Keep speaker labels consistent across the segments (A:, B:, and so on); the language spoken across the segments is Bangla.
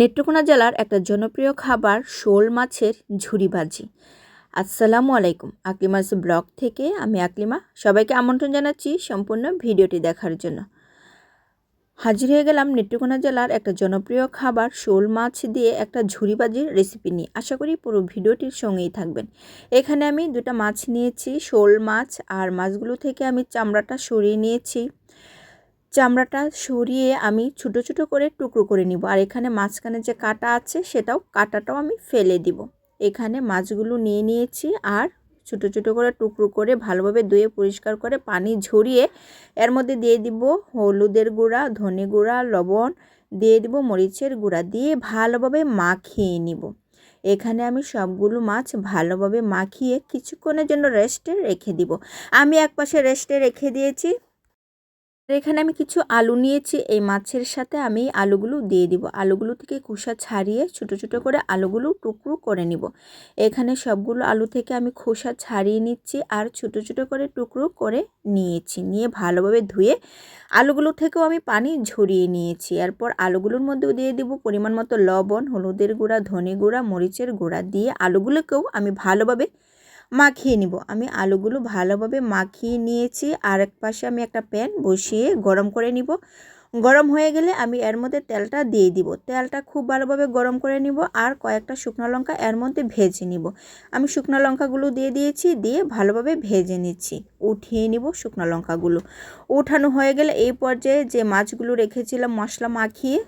A: নেত্রকোনা জেলার একটা জনপ্রিয় খাবার শোল মাছের ঝুরি ভাজি। আসসালামু আলাইকুম। আকলিমাস ব্লগ থেকে আমি আকলিমা। সবাইকে আমন্ত্রণ জানাচ্ছি সম্পূর্ণ ভিডিওটি দেখার জন্য। হাজির হয়ে গেলাম নেত্রকোনা জেলার একটা জনপ্রিয় খাবার শোল মাছ দিয়ে একটা ঝুরি ভাজির রেসিপি নিয়ে। আশা করি পুরো ভিডিওটির সঙ্গেই থাকবেন। এখানে আমি দুটা মাছ নিয়েছি, শোল মাছ আর মাছগুলো থেকে আমি চামড়াটা সরিয়ে নিয়েছি। চামড়াটা সরিয়ে আমি ছোটো ছোটো করে টুকরো করে নিব। আর এখানে মাঝখানে যে কাটা আছে সেটাও কাটাটাও আমি ফেলে দিব। এখানে মাছগুলো নিয়ে নিয়েছি আর ছোটো ছোটো করে টুকরো করে ভালোভাবে ধুয়ে পরিষ্কার করে পানি ঝরিয়ে এর মধ্যে দিয়ে দিব হলুদের গুঁড়া, ধনে গুঁড়া, লবণ, দিয়ে দিব মরিচের গুঁড়া দিয়ে ভালোভাবে মাখিয়ে নিব। এখানে আমি সবগুলো মাছ ভালোভাবে মাখিয়ে কিছুক্ষণের জন্য রেস্টে রেখে দিব। আমি এক পাশে রেস্টে রেখে দিয়েছি। এখানে আমি কিছু আলু নিয়েছি, এই মাছের সাথে আমি আলুগুলো দিয়ে দিব। আলুগুলো থেকে খোসা ছাড়িয়ে ছোট ছোট করে আলুগুলো টুকরো করে নিব। এখানে সবগুলো আলু থেকে আমি খোসা ছাড়িয়ে নিচ্ছি আর ছোট ছোট করে টুকরো করে নিয়েছি। নিয়ে ভালোভাবে ধুয়ে আলুগুলো থেকেও আমি পানি ঝরিয়ে নিয়েছি। এরপর আলুগুলোর মধ্যেও দিয়ে দিব পরিমাণ মতো লবণ, হলুদের গুঁড়া, ধনে গুঁড়া, মরিচের গুঁড়া দিয়ে আলুগুলোকেও আমি ভালোভাবে মাখিয়ে নিব। আমি আলুগুলো ভালোভাবে মাখিয়ে নিয়েছি। আর এক পাশে আমি একটা প্যান বসিয়ে গরম করে নিব। গরম হয়ে গেলে আমি এর মধ্যে তেলটা দিয়ে দিব। তেলটা খুব ভালোভাবে গরম করে নিব আর কয়েকটা শুকনো লঙ্কা এর মধ্যে ভেজে নিব। আমি শুকনো লঙ্কাগুলো দিয়ে দিয়েছি, দিয়ে ভালোভাবে ভেজে নিচ্ছি। উঠিয়ে নিব শুকনো লঙ্কাগুলো। উঠানো হয়ে গেলে এই পর্যায়ে যে মাছগুলো রেখেছিলাম মশলা মাখিয়ে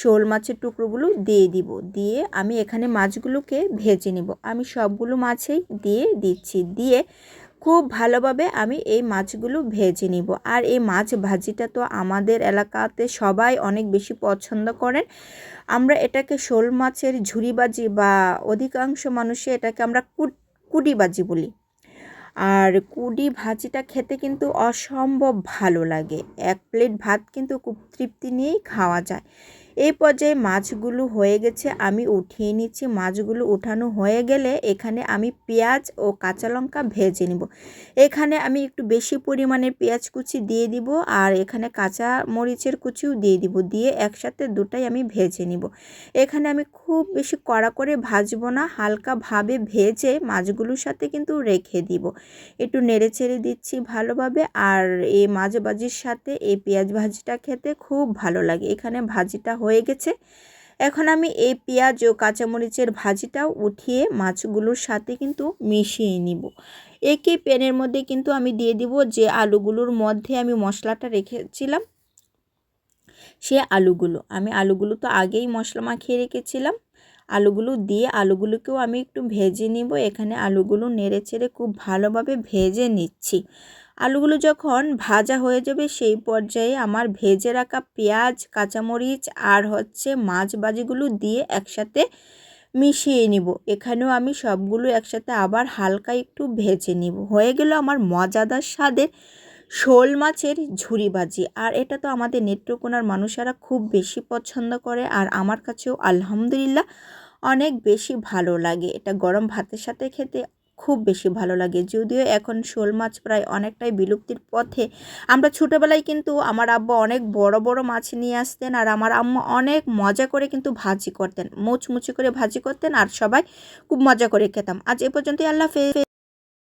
A: শোল মাছের টুকরোগুলো দিয়ে দিব। দিয়ে আমি এখানে মাছগুলোকে ভেজে নেব। আমি সবগুলো মাছেই দিয়ে দিচ্ছি। দিয়ে খুব ভালোভাবে আমি এই মাছগুলো ভেজে নিব। আর এই মাছ ভাজিটা তো আমাদের এলাকাতে সবাই অনেক বেশি পছন্দ করেন। আমরা এটাকে শোল মাছের ঝুড়িবাজি বা অধিকাংশ মানুষে এটাকে আমরা কুডিবাজি বলি। আর কুডি ভাজিটা খেতে কিন্তু অসম্ভব ভালো লাগে। এক প্লেট ভাত কিন্তু খুব তৃপ্তি নিয়েই খাওয়া যায়। এই পর্যায়ে মাছগুলো হয়ে গেছে, আমি উঠিয়ে নিচ্ছি। মাছগুলো উঠানো হয়ে গেলে এখানে আমি পেঁয়াজ ও কাঁচা লঙ্কা ভেজে নিব। এখানে আমি একটু বেশি পরিমাণে পেঁয়াজ কুচি দিয়ে দিব আর এখানে কাঁচা মরিচের কুচিও দিয়ে দিব, দিয়ে একসাথে দুটাই আমি ভেজে নিব। এখানে আমি খুব বেশি কড়া করে ভাজবো না হালকাভাবে ভেজে মাছগুলোর সাথে কিন্তু রেখে দিব। একটু নেড়ে ছেড়ে দিচ্ছি ভালোভাবে আর এই মাছ ভাজির সাথে এই পেঁয়াজ ভাজিটা খেতে খুব ভালো লাগে। এখানে ভাজিটা হয়ে গেছে। এখন আমি এই পেঁয়াজ ও কাঁচামরিচের ভাজিটাও উঠিয়ে মাছগুলোর সাথে কিন্তু মিশিয়ে নিব। একই প্যানের মধ্যে কিন্তু আমি দিয়ে দিব যে আলুগুলোর মধ্যে আমি মশলাটা রেখেছিলাম। সে আলুগুলো, আমি আলুগুলো তো আগেই মশলা মাখিয়ে রেখেছিলাম। আলুগুলো দিয়ে আলুগুলোকেও আমি একটু ভেজে নিব। এখানে আলুগুলো নেড়ে চেড়ে খুব ভালোভাবে ভেজে নিচ্ছি। আলুগুলো যখন ভাজা হয়ে যাবে সেই পর্যায়ে আমার ভেজে রাখা পেঁয়াজ, কাঁচামরিচ আর হচ্ছে মাছ বাজিগুলো দিয়ে একসাথে মিশিয়ে নিব। এখানেও আমি সবগুলো একসাথে আবার হালকা একটু ভেজে নিব। হয়ে গেল আমার মজাদার স্বাদের শোল মাছের ঝুরি ভাজি। আর এটা তো আমাদের নেত্রকোনার মানুষেরা খুব বেশি পছন্দ করে আর আমার কাছেও আলহামদুলিল্লাহ অনেক বেশি ভালো লাগে। এটা গরম ভাতের সাথে খেতে খুব বেশি ভালো লাগে। যদিও এখন শোল মাছ প্রায় অনেকটাই বিলুপ্তির পথে। আমরা ছোটোবেলায় কিন্তু আমার আব্বা অনেক বড় বড় মাছ নিয়ে আসতেন আর আমার আম্মা অনেক মজা করে কিন্তু ভাজি করতেন। মুচমুচি করে ভাজি করতেন আর সবাই খুব মজা করে খেতাম। আজ এ পর্যন্তই। আল্লাহ হাফেজ।